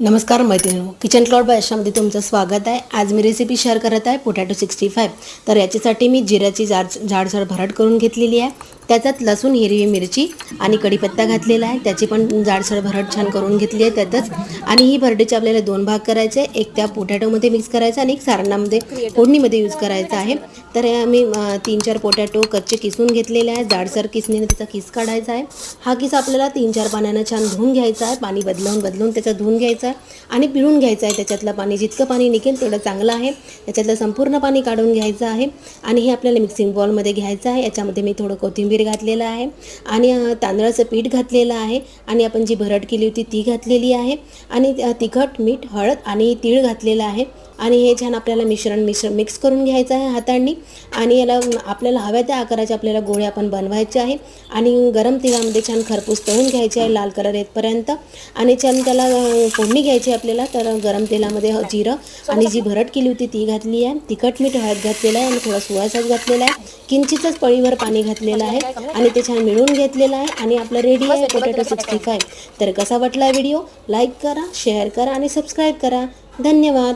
नमस्कार मैत्रिणी kitchen Claude bye तुमचं स्वागत आहे. आज मी रेसिपी शेअर करत आहे पोटॅटो सिक्स्टी फाय तर याच्यासाठी मी जिऱ्याची जाड जाडसर भरट करून घेतलेली आहे. त्याच्यात लसूण हिरवी मिरची आणि कढीपत्ता घातलेला आहे. त्याची पण जाडसर भरट छान करून घेतली आहे त्यातच. आणि ही भरडीचे आपल्याला दोन भाग करायचे आहे. एक त्या पोटॅटोमध्ये मिक्स करायचा आणि एक सारणामध्ये फोडणीमध्ये यूज करायचा आहे. तर मी तीन चार पोटॅटो कच्चे किसून घेतलेले आहे जाडसर किसणीने त्याचा किस काढायचा आहे. हा किस आपल्याला तीन चार पाण्यानं छान धुवून घ्यायचा आहे. पाणी बदलवून बदलून त्याचा धुवून घ्यायचा आहे आणि पिळून घ्यायचं आहे. त्याच्यातलं पाणी जितकं पाणी निघेल तेवढं चांगलं आहे. त्याच्यातलं संपूर्ण पाणी काढून घ्यायचं आहे. आणि हे आपल्याला मिक्सिंग बॉलमध्ये घ्यायचं आहे. याच्यामध्ये मी थोडं कोथिंबीर घातलेलं आहे आणि तांदळाचं पीठ घातलेलं आहे आणि आपण जी भरट केली होती ती घातलेली आहे आणि तिखट मीठ हळद आणि तीळ घातलेलं आहे आणि हे छान आपल्याला मिश्रण मिश्र मिक्स करून घ्यायचं आहे हातांनी आणि याला आपल्याला हव्या त्या आकाराच्या आपल्याला गोळ्या आपण बनवायच्या आहे आणि गरम तेलामध्ये छान खरपूस तळून घ्यायचे आहे लाल कलर येतपर्यंत आणि छान त्याला फोडणी घ्यायची आहे आपल्याला तर गरम तेलामध्ये जिरं आणि जी भरट केली होती ती घातली आहे. तिखट मीठ हळद घातलेलं आहे आणि थोडा सुवासाच घातलेला आहे. किंचितच पळीवर पाणी घातलेलं आहे. आहे आणि ते छान मिळून घेतलेलं आहे. आणि आपलं रेडी आहे पोटॅटो सिक्स्टी फाय तर कसा वाटला व्हिडिओ? लाईक करा शेअर करा आणि सबस्क्राईब करा. धन्यवाद.